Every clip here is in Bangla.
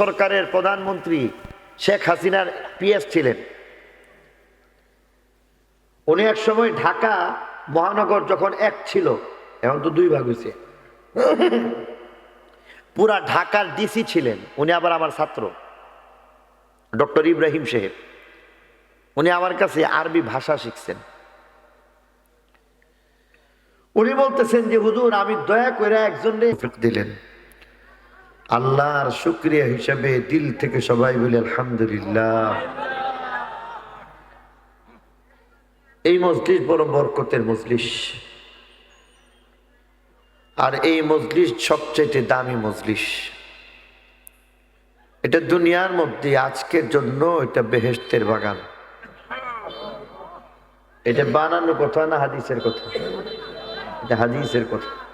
সরকারের প্রধানমন্ত্রী শেখ হাসিনার পিএস ছিলেন। উনি এক সময় ঢাকা মহানগর যখন এক ছিল, এখন তো দুই ভাগ হয়েছে পুরা ঢাকার ডিসি ছিলেন, উনি আবার আমার ছাত্র, ডক্টর ইব্রাহিম সাহেব উনি আমার কাছে আরবি ভাষা শিখছেন। উনি বলতেছেন যে, হুজুর, আমি দয়া করে একজন দিলেন। আল্লাহর শুক্রিয়া হিসাবে দিল থেকে সবাই বলে, আলহামদুলিল্লাহ। এই মজলিস বড় বরকতের মজলিস। আর এই মজলিস সবচেয়ে দামি মজলিস। এটা দুনিয়ার মধ্যে আজকের জন্য এটা বেহেস্তের বাগান। এটা বানানো কথা না হাদিসের কথা? এটা হাদিসের কথা।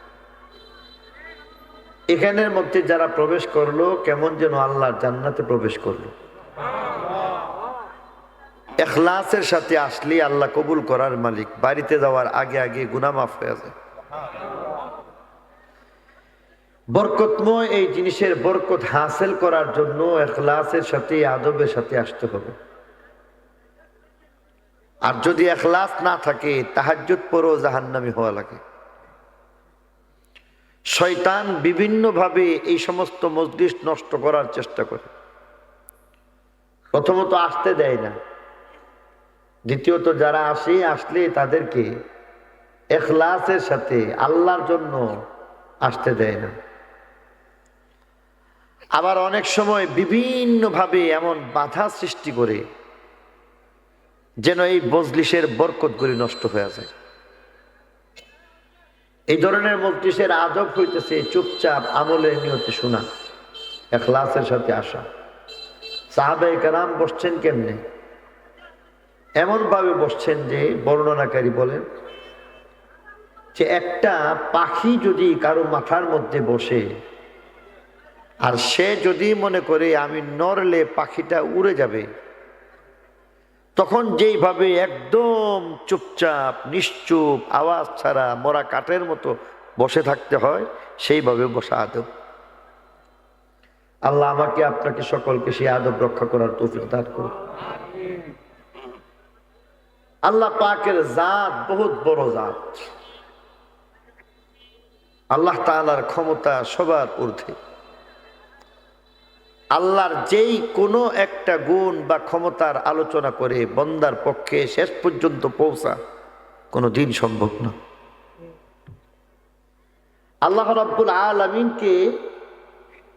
এখানের মধ্যে যারা প্রবেশ করল, কেমন যেন আল্লাহর জান্নাতে প্রবেশ করল। এখলাসের সাথে আসলে আল্লাহ কবুল করার মালিক। বাড়িতে যাওয়ার আগে আগে গুনা মাফ হয়ে যায়। বরকতময় এই জিনিসের বরকত হাসিল করার জন্য এখলাসের সাথে, আদবের সাথে আসতে হবে। আর যদি এখলাস না থাকে, তাহাজ্জুদ পরও জাহান্নামি হওয়া লাগে। শয়তান বিভিন্নভাবে এই সমস্ত মজলিস নষ্ট করার চেষ্টা করে। প্রথমত আসতে দেয় না। দ্বিতীয়ত যারা আসে, আসলে তাদেরকে এখলাসের সাথে আল্লাহর জন্য আসতে দেয় না। আবার অনেক সময় বিভিন্নভাবে এমন বাধা সৃষ্টি করে যেন এই মজলিসের বরকতগুলি নষ্ট হয়ে যায়। এই ধরনের মজলিসের আদব হইতেছে চুপচাপ আমলের নিয়তে শোনা, এখলাসের সাথে আসা। সাহাবে কারাম বসছেন কেমনে? এমনভাবে বসছেন যে বর্ণনাকারী বলেন যে একটা পাখি যদি কারও মাথার মধ্যে বসে, আর সে যদি মনে করে আমি নড়লে পাখিটা উড়ে যাবে তখন যেইভাবে একদম চুপচাপ, নিশ্চুপ, আওয়াজ ছাড়া মরা কাঠের মতো বসে থাকতে হয় সেইভাবে বসা আদব। আল্লাহ আমাকে, আপনাকে সকলকে সেই আদব রক্ষা করার তৌফিক দান করুন। আল্লাহ পাকের জাত বহুত বড় জাত। আল্লাহ তালার ক্ষমতা সবার ঊর্ধ্বে। আল্লাহর যেই কোনো একটা গুণ বা ক্ষমতার আলোচনা করে বন্দার পক্ষে শেষ পর্যন্ত পৌঁছা, কোনো দিন সম্ভব না। আল্লাহ রাব্বুল আলমিনকে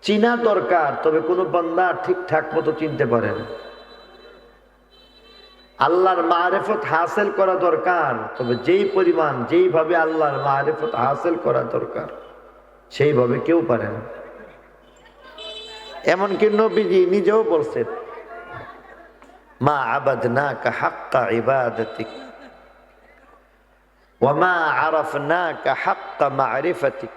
চিনা দরকার, তবে কোনো বন্দা ঠিকঠাক মতো চিনতে পারে না। আল্লাহর মারেফত হাসিল করা দরকার, তবে যেই পরিমাণ, যেইভাবে আল্লাহর মারেফত হাসিল করা দরকার, সেইভাবে কেউ পারে না। এমনকি নবীজি নিজেও বলছেন, মা আবাদ না কা হাক্কা ইবাদতিক ওমা আরফ না কা হাক্কা মারিফতিক।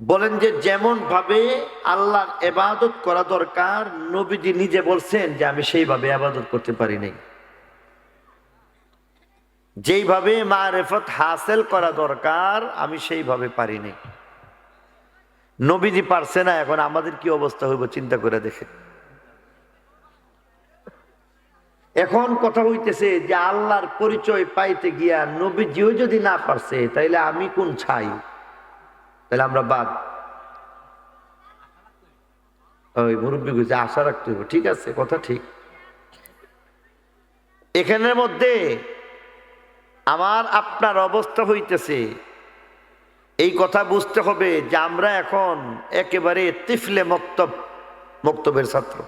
বলেন যে যেমন ভাবে আল্লাহ এবাদত করা দরকার, নবীজি নিজে বলছেন যে, আমি সেইভাবে আবাদত করতে পারি নাই। যেইভাবে মারেফত হাসিল করা দরকার, আমি সেইভাবে পারিনি। নবীজি পারছে না, এখন আমাদের কি অবস্থা হইব চিন্তা করে দেখে এখন কথা হইতেছে যে আল্লাহর পরিচয় পাইতে গিয়া নবীজিও যদি না পারছে, তাইলে আমি কোন ছাই? তাহলে আমরা বাদ। ওই মুরব্বী গুছে আশা রাখতে হইব। ঠিক আছে, কথা ঠিক। এখানের মধ্যে আমার আপনার অবস্থা হইতেছে। এই কথা বুঝতে হবে যে আমরা এখন একেবারে তিফলে মক্তব, মক্তবের ছাত্র।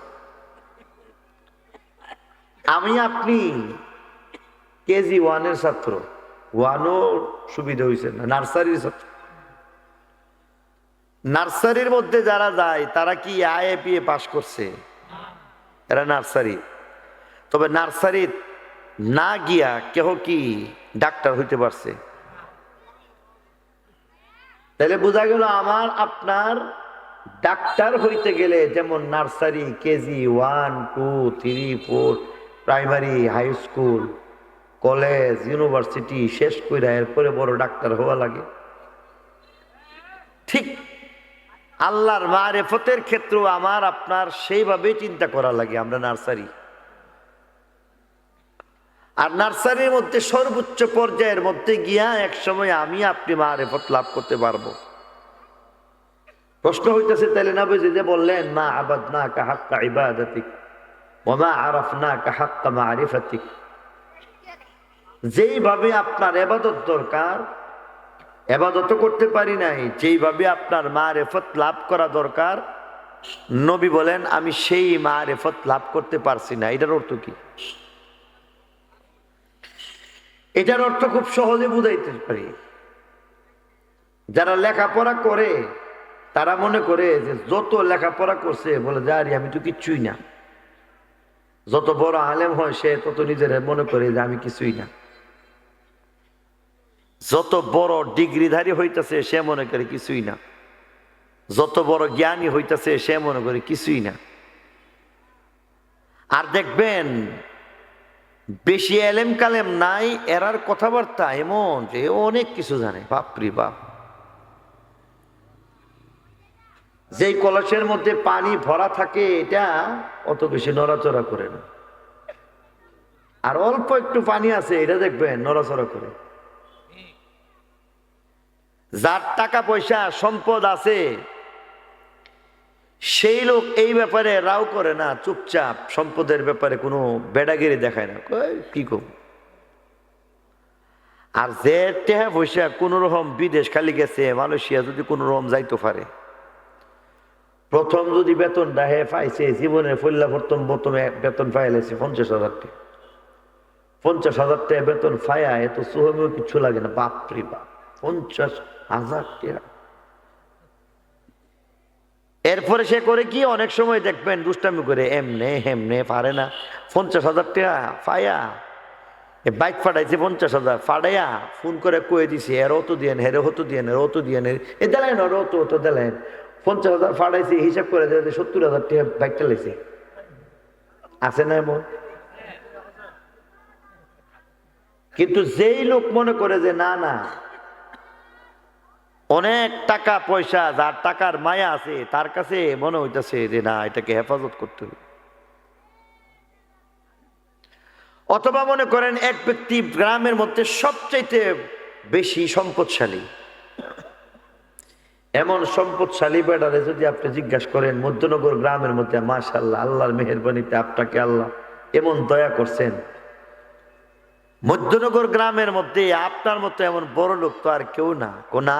আমি আপনি কেজি ওয়ানের ছাত্র। ওয়ানও সুবিধা হয়েছে না, নার্সারির ছাত্র। নার্সারির মধ্যে যারা যায়, তারা কি আইএপিএ পাশ করছে? এরা নার্সারি। তবে নার্সারির না গিয়া কেহ কি ডাক্তার হইতে পারছে? তাহলে বোঝা গেল আমার, আপনার ডাক্তার হইতে গেলে যেমন nursery, KG one, two, three, four, primary, high school, college, university শেষ করে এরপরে বড় ডাক্তার হওয়া লাগে। ঠিক আল্লাহর মারেফতের ক্ষেত্রেও আমার, আপনার সেইভাবেই চিন্তা করা লাগে, আমরা নার্সারি। আর নার্সারির মধ্যে সর্বোচ্চ পর্যায়ের মধ্যে গিয়া এক সময় আমি আপনি মা রেফত লাভ করতে পারব। প্রশ্ন হইতেছে তাহলে না বুঝে যে বললেন, মা আবাদ না কাহাক্কা ইবাদাতিক ওমা আরফ না কাহাক্কা মারিফাতিক। যেইভাবে আপনার এবাদত দরকার, এবাদত করতে পারি নাই, যেইভাবে আপনার মা রেফত লাভ করা দরকার, নবী বলেন, আমি সেই মা রেফত লাভ করতে পারছি না। এটার অর্থ কি? এটার অর্থ খুব সহজে বুঝাইতে পারি। যারা লেখাপড়া করে, তারা মনে করে যে যত লেখাপড়া করছে, বলে যারি আমি তো কিচ্ছুই না। যত বড় আলেম হয় সে, তত নিজের মনে করে যে, আমি কিছুই না। যত বড় ডিগ্রিধারী হইতেছে, সে মনে করে কিছুই না। যত বড় জ্ঞানী হইতেছে, সে মনে করে কিছুই না। আর দেখবেন বেশি এলেম কালেম নাই, এরার কথাবার্তা এমন যে অনেক কিছু জানে। বাপরি বাপ। যেই কলসের মধ্যে পানি ভরা থাকে, এটা অত বেশি নড়াচড়া করে না। আর অল্প একটু পানি আছে, এটা দেখবেন, নড়াচড়া করে। যার টাকা পয়সা, সম্পদ আছে সেই লোক এই ব্যাপারে রাও করে না, চুপচাপ সম্পদের ব্যাপারে কোনো বেডাগিরি দেখায় না। কি কম? আর যে টেহা পয়সা কোন রকম বিদেশ খালি গেছে, মালয়েশিয়া যদি কোন রকম যাইতে পারে। প্রথম যদি বেতন ডাহে পাইছে, জীবনে ফল্লা প্রথম প্রথমে বেতন পাইলেছে পঞ্চাশ হাজার টাকা। পঞ্চাশ হাজার টাকা বেতন ফায়া এত সুহমেও কিছু লাগে না, বাপরে বাপ, পঞ্চাশ হাজার টাকা। এরপরে সে করে কি? অনেক সময় দেখবেন দুষ্টামি করে, এমনে, হেমনে, পারে না। পঞ্চাশ হাজার টাকা ফায়া এ বাইক ফাটাইছে পঞ্চাশ হাজার, ফাটাইয়া ফোন করে কয়ে দিছে, এর অত দিয়েন, হেরে হতো দিয়েন, এর অত দিয়েন এ দিলেন ওর অত অত দিলেন পঞ্চাশ হাজার ফাটাইছে, হিসাব করে দেয় সত্তর হাজার টাকা বাইকটা লেছে আছে না এমন? কিন্তু যেই লোক মনে করে যে না না অনেক টাকা পয়সা, যার টাকার মায়া আছে, তার কাছে মনে হইতেছে যে না, এটাকে হেফাজত করতে হবে। অথবা মনে করেন এক ব্যক্তি গ্রামের মধ্যে সবচাইতে বেশি সম্পদশালী। এমন সম্পদশালী বেড়ারে যদি আপনি জিজ্ঞাসা করেন, মধ্যনগর গ্রামের মধ্যে মাশাল্লাহ আল্লাহর মেহরবানিতে আপনাকে আল্লাহ এমন দয়া করছেন মধ্যনগর গ্রামের মধ্যে আপনার মতো এমন বড় লোক তো আর কেউ না। কো না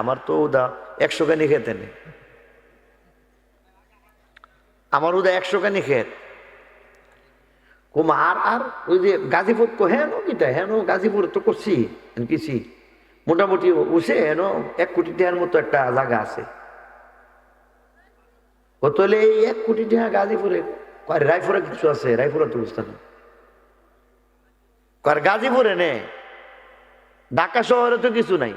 আমার তো উদা একশো কানি খেতে নেই। আমার উদা একশো কানি খেত। আর আর ওই যে গাজীপুর কো হ্যাঁ কিটা হ্যাঁ গাজীপুর তো করছি কিছু। মোটামুটি উসে হেন এক কোটি টাকার মতো একটা জায়গা আছে। ও তাহলে এই এক কোটি টাকা গাজীপুরে রায়পুরে কিছু আছে, রায়পুরে তো বুঝতে না আর গাজীপুরে নে। ঢাকা শহরে তো কিছু নাই।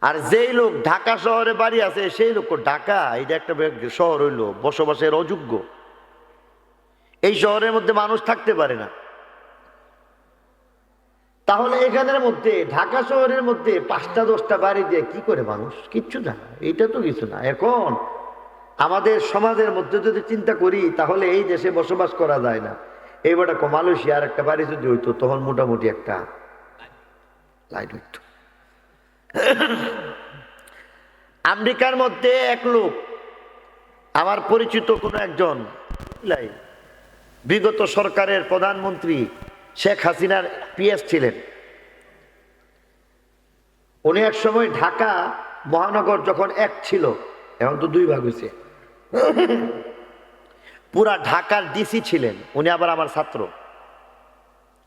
আর যেই লোক ঢাকা শহরে বাড়ি আছে, সেই লোক ঢাকা এটা একটা শহর হইল, বসবাসের অযোগ্য। এই শহরের মধ্যে মানুষ থাকতে পারে না। তাহলে এখানের মধ্যে, ঢাকা শহরের মধ্যে পাঁচটা, দশটা বাড়ি দিয়ে কি করে মানুষ? কিচ্ছু না। এটা তো কিছু না। এখন আমাদের সমাজের মধ্যে যদি চিন্তা করি, তাহলে এই দেশে বসবাস করা যায় না। এইবারটা মালয়েশিয়ার একটা বাড়ি যদি হইতো, তখন মোটামুটি একটা লাইট হইতো। আমেরিকার মধ্যে এক লোক, আমার পরিচিত কোনো একজন বিগত সরকারের প্রধানমন্ত্রী শেখ হাসিনার পিএস ছিলেন। উনি এক সময় ঢাকা মহানগর যখন এক ছিল, এখন তো দুই ভাগ হয়েছে পুরা ঢাকার ডিসি ছিলেন। উনি আবার আমার ছাত্র।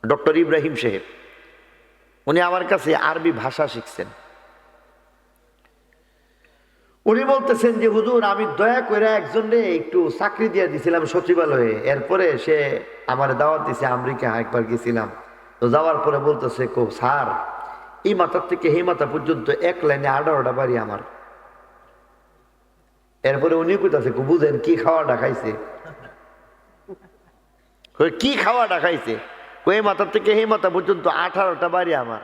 ডক্টর ইব্রাহিম সাহেব। উনি আমার কাছে আরবি ভাষা শিখছেন। উনি বলতেছেন যে, হুজুর, আমি দয়া করে একজনে একটু চাকরি দিয়ে দিছিলাম সচিবালয়ে। এরপরে সে আমার দাওয়াত দিছে, আমেরিকা একবার গেছিলাম। তো যাওয়ার পরে বলতেছে, কো, স্যার, এই মাথার থেকে এই মাথা পর্যন্ত এক লাইনে আঠারোটা বাড়ি আমার। এরপরে উনি কইতাছে বুঝেন কি খাওয়াটা খাইছে কই, কি খাওয়াটা খাইছে কই এই মাথা থেকে এই মাথা পর্যন্ত আঠারোটা বাড়ি আমার।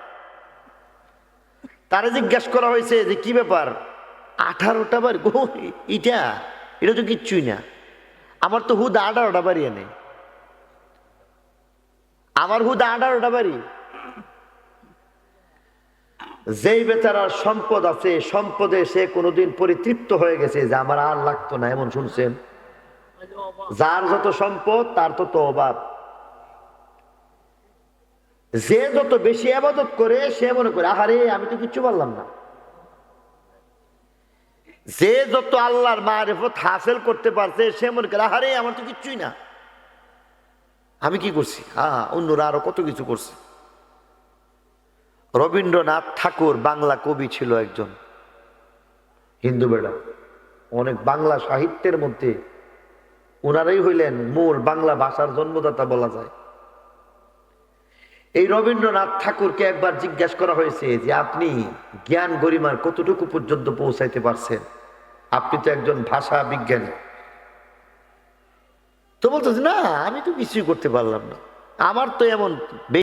তারা জিজ্ঞাসা করা হয়েছে যে কি ব্যাপার? আঠারোটা বাড়ি? গো এটা? এটা তো কিচ্ছুই না। আমার তো হুদ আঠারোটা বাড়ি এনে। আমার হুদ আঠারোটা বাড়ি? যেই বেচারার সম্পদ আছে সম্পদে সে কোনোদিন পরিতৃপ্ত হয়ে গেছে যে আমার আর লাগতো না, এমন শুনছেন? যার যত সম্পদ, তার তত অভাব। যে যত বেশি আবাদত করে, সে মনে করে, আহারে, আমি তো কিচ্ছু পারলাম না। যে যত আল্লাহর মারেফত হাসিল করতে পারছে, সে মনে করে, আহারে, আমার তো কিচ্ছুই না। আমি কি করছি? হ্যাঁ অন্যরা আরও কত কিছু করছে। রবীন্দ্রনাথ ঠাকুর বাংলা কবি ছিল একজন। হিন্দু বেড়া। অনেক বাংলা সাহিত্যের মধ্যে ওনারাই হইলেন মূল বাংলা ভাষার জন্মদাতা বলা যায়। এই রবীন্দ্রনাথ ঠাকুরকে একবার জিজ্ঞাসা করা হয়েছে যে, আপনি জ্ঞান গরিমার কতটুকু পর্যন্ত পৌঁছাইতে পারছেন? আপনি তো একজন ভাষা বিজ্ঞানী। তো বলতেছে, না, আমি তো কিছুই করতে পারলাম না। আমার তো এমন